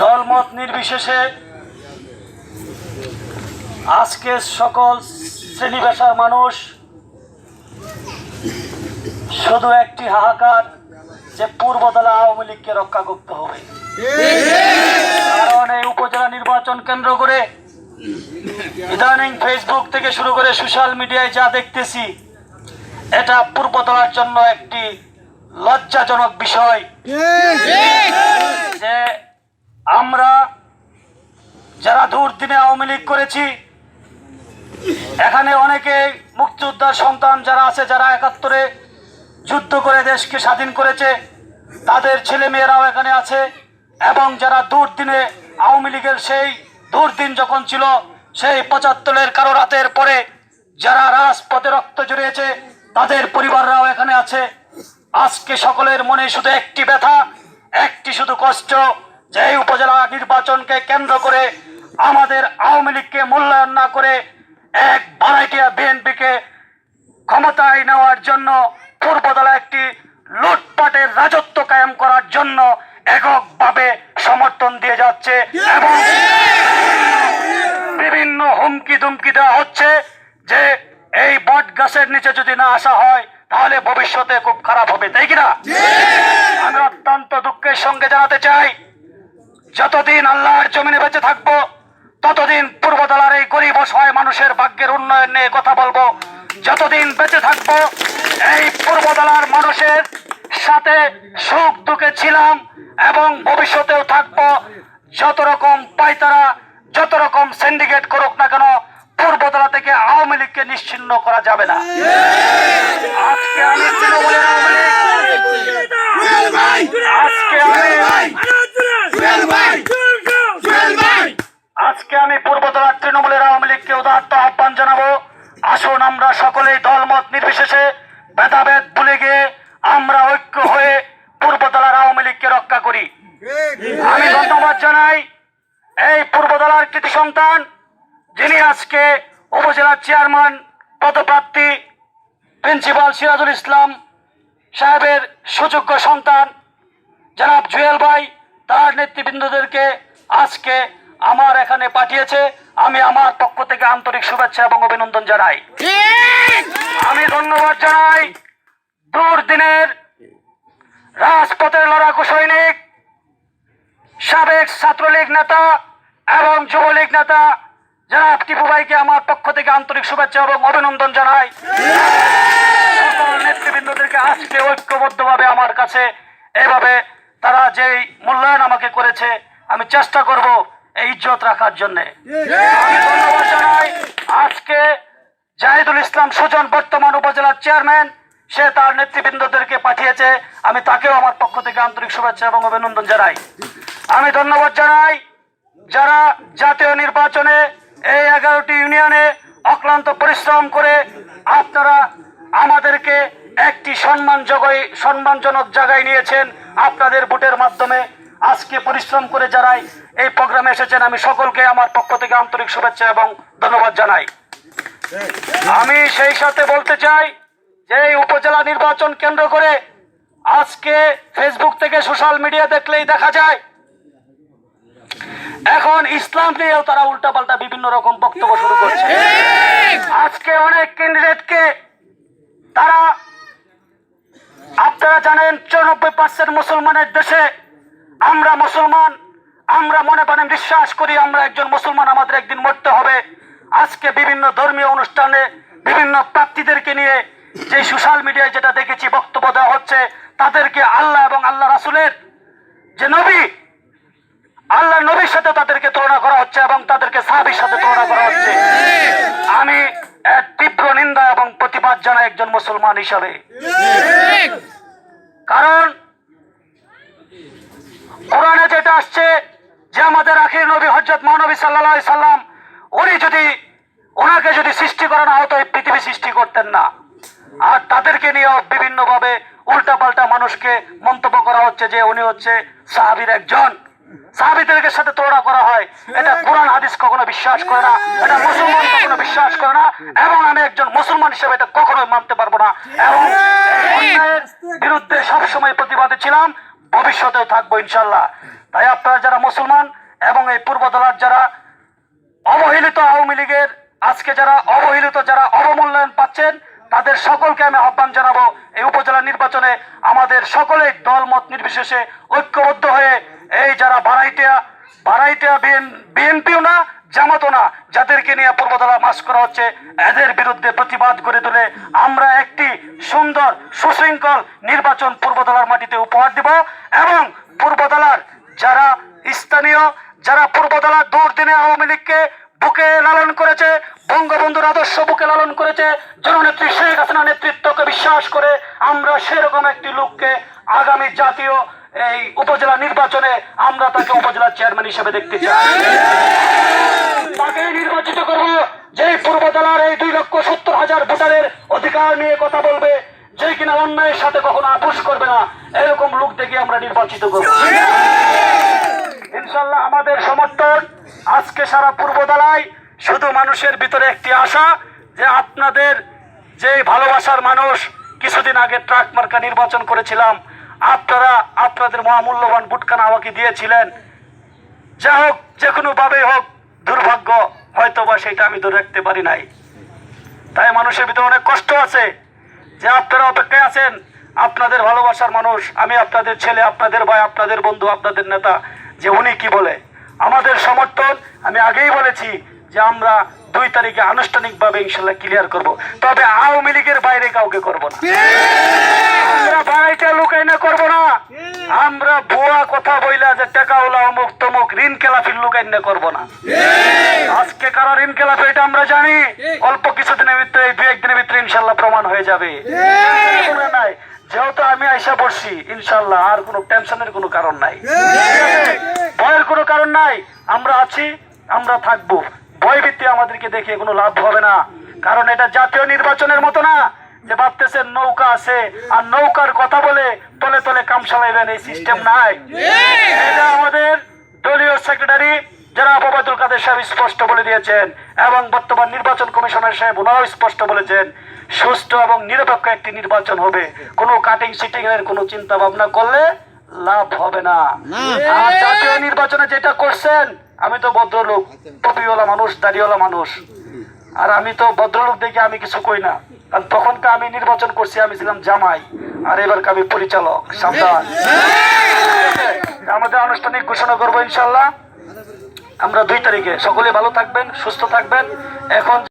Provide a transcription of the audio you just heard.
দলমত নির্বিশেষে আজকে সকল শ্রেণি পেশার মানুষ শুধু একটি হাহাকার যে পূর্বতলা আওয়ামী লীগকে রক্ষা করতে হবে। কারণ এই উপজেলা নির্বাচন কেন্দ্র করে ইদানিং ফেসবুক থেকে শুরু করে সোশ্যাল মিডিয়ায় যা দেখতেছি, এটা পূর্বতলার জন্য একটি লজ্জাজনক বিষয়। আমরা যারা দুর্দিনে আওয়ামী লীগ করেছি, এখানে অনেকে মুক্তিযোদ্ধার সন্তান যারা আছে, যারা একাত্তরে যুদ্ধ করে দেশকে স্বাধীন করেছে, তাদের ছেলে মেয়েরাও এখানে আছে এবং যারা দুর্দিনে আওয়ামী লীগের সেই দুর্দিন যখন ছিল, সেই পঁচাত্তরের কারও রাতের পরে যারা রাজপথে রক্ত জড়িয়েছে, তাদের পরিবাররাও এখানে আছে। আজকে সকলের মনে শুধু একটি ব্যথা, একটি শুধু কষ্ট যে উপজেলা নির্বাচনকে কেন্দ্র করে আমাদের আওয়ামী লীগকে মূল্যায়ন না করে এক ভাড়াটিয়া বিএনপিকে ক্ষমতায় নেওয়ার জন্য পূর্বদলা একটি লুটপাটের রাজত্ব কায়েম করার জন্য এককভাবে সমর্থন দিয়ে যাচ্ছে এবং বিভিন্ন হুমকি দুমকি দেওয়া হচ্ছে যে এই বট গাছের নিচে যদি না আসা হয় তাহলে ভবিষ্যতে খুব খারাপ হবে তাই কিনা আমি অত্যন্ত দুঃখের সঙ্গে জানাতে চাই যতদিন আল্লাহর জমিনে বেঁচে থাকব, ততদিন পূর্বতলার এই গরিব অসহায় মানুষের ভাগ্যের উন্নয়ন নিয়ে কথা বলব। যতদিন বেঁচে থাকব, এই পূর্বতলার মানুষের সাথে সুখ দুঃখে ছিলাম এবং ভবিষ্যতেও থাকব। যত রকম পাইতারা, যত রকম সিন্ডিকেট করুক না কেন পূর্বতলা থেকে আওয়ামী লীগকে নিশ্চিন্ন করা যাবে না। আজকে আমি আওয়ামী আহ্বান জানাব। আসুন আমরা সকলেই দলমত নির্বিশেষে ভেদাভেদ ভুলে গিয়ে আমরা ঐক্য হয়ে পূর্বতলার আওয়ামী লীগকে রক্ষা করি। আমি ধন্যবাদ জানাই এই পূর্বতলার কৃতি সন্তান, যিনি আজকে উপজেলার চেয়ারম্যান, পদপ্রার্থী, প্রিন্সিপাল সিরাজুল ইসলাম সাহেবের সুযোগ্য সন্তান, জনাব জুয়েল ভাই, তার নেতৃবৃন্দদেরকে আজকে আমার এখানে পাঠিয়েছে। আমি আমার পক্ষ থেকে আন্তরিক শুভেচ্ছা এবং অভিনন্দন জানাই। আমি ধন্যবাদ জানাই দুর্দিনের রাজপথের লড়াকু সৈনিক সাবেক ছাত্রলীগ নেতা এবং যুবলীগ নেতা জনাব টিপু ভাইকে আমার পক্ষ থেকে আন্তরিক শুভেচ্ছা এবং অভিনন্দন জানাই। সকল নেতৃবৃন্দদেরকে আজকে ঐক্যবদ্ধভাবে আমার কাছে এভাবে তারা যেই মূল্যায়ন আমাকে করেছে আমি চেষ্টা করব ইজ্জত রাখার জন্যে। আমি ধন্যবাদ জানাই। আজকে জাহিদুল ইসলাম সুজন বর্তমান উপজেলার চেয়ারম্যান। সে তার নেতৃবৃন্দদেরকে পাঠিয়েছে। আমি তাকেও আমার পক্ষ থেকে আন্তরিক শুভেচ্ছা এবং অভিনন্দন জানাই। আমি ধন্যবাদ জানাই যারা জাতীয় নির্বাচনে এই এগারোটি ইউনিয়নে অক্লান্ত পরিশ্রম করে আপনারা আমাদেরকে একটি সম্মান জগই সম্মানজনক জায়গায় নিয়েছেন। আপনাদের ভোটের মাধ্যমে আজকে পরিশ্রম করে যারাই এই প্রোগ্রামে এসেছেন, আমি সকলকে আমার পক্ষ থেকে আন্তরিক শুভেচ্ছা এবং ধন্যবাদ জানাই। আমি সেই সাথে বলতে চাই যে এই উপজেলা নির্বাচন কেন্দ্র করে আজকে ফেসবুক থেকে সোশ্যাল মিডিয়া দেখলেই দেখা যায়, এখন ইসলাম নিয়েও তারা উল্টাপাল্টা বিভিন্ন রকম বক্তব্য শুরু করছে। আজকে অনেক ক্যান্ডিডেটকে তারা, আপনারা জানেন, চৌরানব্বই পার্সেন্ট মুসলমানের দেশে আমরা মুসলমান আমরা মনে প্রাণে বিশ্বাস করি আমরা একজন মুসলমান আমাদের একদিন মরতে হবে। আজকে বিভিন্ন ধর্মীয় অনুষ্ঠানে বিভিন্ন প্রার্থীদেরকে নিয়ে যে সোশ্যাল মিডিয়ায় যেটা দেখেছি বক্তব্য দেওয়া হচ্ছে তাদেরকে আল্লাহ এবং আল্লাহ রাসুলের যে নবী আল্লাহ নবীর সাথে তাদেরকে তুলনা করা হচ্ছে এবং তাদেরকে সাহাবির সাথে তুলনা করা হচ্ছে। আমি এর তীব্র নিন্দা এবং প্রতিবাদ জানাই একজন মুসলমান হিসাবে। কারণ কোরআনে যেটা আসছে যে আমাদের আখির নবী হজরত মহানবী সাল্লাহ সাল্লাম, উনি যদি ওনাকে যদি সৃষ্টি করা না হতো, এই পৃথিবী সৃষ্টি করতেন না। আর তাদেরকে নিয়েও বিভিন্নভাবে উল্টাপাল্টা মানুষকে মন্তব্য করা হচ্ছে যে উনি হচ্ছে সাহাবির একজন। সাহাবিদেরকে সাথে তুলনা করা হয়। এটা কোরআন হাদিস কখনো বিশ্বাস করে না, এটা মুসলমান কখনো বিশ্বাস করে না, এবং আমি একজন মুসলমান হিসেবে এটা কখনোই মানতে পারব না। এবং বিরুদ্ধে সবসময় প্রতিবাদে ছিলাম। ভবিষ্যতেও থাকব, ইনশাল্লাহ। তাই আপনারা যারা মুসলমান এবং এই পূর্বতলার যারা অবহেলিত আওয়ামী লীগের, আজকে যারা অবহেলিত, যারা অবমূল্যায়ন পাচ্ছেন, তাদের সকলকে আমি আহ্বান জানাব, এই উপজেলা নির্বাচনে আমাদের সকলেই দলমত নির্বিশেষে ঐক্যবদ্ধ হয়ে, এই যারা বারাইটিয়া বারাইটিয়া বিএনপিও না জামাতো না, যাদেরকে নিয়ে পূর্বতলা মাস করা হচ্ছে, এদের বিরুদ্ধে প্রতিবাদ করে তুলে আমরা সুন্দর সুশৃঙ্খল নির্বাচন পূর্বতলার মাটিতে উপহার দিব এবং পূর্বতলার যারা স্থানীয়, যারা পূর্বতলার দুর্দিনে আওয়ামী লীগকে বুকে লালন করেছে, বঙ্গবন্ধুর আদর্শ বুকে লালন করেছে, জননেত্রী শেখ হাসিনা নেতৃত্বকে বিশ্বাস করে আমরা সেরকম একটি লোককে আগামী জাতীয় এই উপজেলা নির্বাচনে আমরা তাকে উপজেলা চেয়ারম্যান হিসেবে দেখতে চাই। তাকে নির্বাচিত করব যে পূর্বতলার এই দুই লক্ষ সত্তর হাজার ভোটারের অধিকার নিয়ে কথা বলবে যে কিনা অন্যায়ের সাথে কখনো আপোষ করবে না, এরকম লোক দেখে আমরা নির্বাচিত করব। ইনশাল্লাহ আমাদের সমর্থন আজকে সারা পূর্বতলায় শুধু মানুষের ভিতরে একটি আশা যে আপনাদের যে ভালোবাসার মানুষ কিছুদিন আগে ট্রাক মার্কা নির্বাচন করেছিলাম, আপনারা আপনাদের মহামূল্যবান বুটখানা আমাকে দিয়েছিলেন। যা হোক, যে কোনো ভাবে হোক, দুর্ভাগ্য হয়তো বা সেটা আমি ধরে রাখতে পারি নাই। তাই মানুষের ভিতরে অনেক কষ্ট আছে। যে আপনারা অপেক্ষায় আছেন, আপনাদের ভালোবাসার মানুষ, আমি আপনাদের ছেলে, আপনাদের ভাই, আপনাদের বন্ধু, আপনাদের নেতা, যে উনি কি বলে? আমাদের সমর্থন, আমি আগেই বলেছি যে আমরা দুই তারিখে আনুষ্ঠানিকভাবে ইনশাল্লাহ ক্লিয়ার করব। তবে আওয়ামী লীগের বাইরে কাউকে করব না। আমরা বাড়াইটা লুকাই না করব না। আমরা ভুয়া কথা বইলা যে টাকা ওলা অমুক তমুক ঋণ খেলাফির লুকাই না করব না। আজকে কারা ঋণ খেলাফি, এটা আমরা জানি। অল্প কিছুদিনের ভিতরে দুই একদিনের ভিতরে ইনশাল্লাহ প্রমাণ হয়ে যাবে। নাই। যেহেতু আমি আইসা পড়ছি ইনশাল্লাহ আর কোনো টেনশনের কোনো কারণ নাই। ভয়ের কোনো কারণ নাই। আমরা আছি আমরা থাকব। ভয় ভিত্তি আমাদেরকে দেখে কোনো লাভ হবে না। কারণ এটা জাতীয় নির্বাচনের মতো না যে ভাবতেছেন নৌকা আছে। আর নৌকার কথা বলে তলে তলে কাম চালাইবেন এই সিস্টেম নাই। এটা আমাদের দলীয় সেক্রেটারি যারা আবাদুল কাদের সাহেব স্পষ্ট বলে দিয়েছেন এবং বর্তমান নির্বাচন কমিশনের সাহেব ওনারাও স্পষ্ট বলেছেন। সুষ্ঠু এবং নিরপেক্ষ একটি নির্বাচন হবে। কোনো কাটিং সিটিং এর কোনো চিন্তা ভাবনা করলে লাভ হবে না। আর জাতীয় নির্বাচনে যেটা করছেন আমি তো ভদ্রলোক টপিওয়ালা মানুষ দাড়িওয়ালা মানুষ। আর আমি তো ভদ্রলোক দেখে আমি কিছু কই না। কারণ তখনকার আমি নির্বাচন করছি আমি ছিলাম জামাই আর এবার আমি পরিচালক সাবধান আমাদের আনুষ্ঠানিক ঘোষণা করব ইনশাল্লাহ আমরা দুই তারিখে। সকলে ভালো থাকবেন সুস্থ থাকবেন। এখন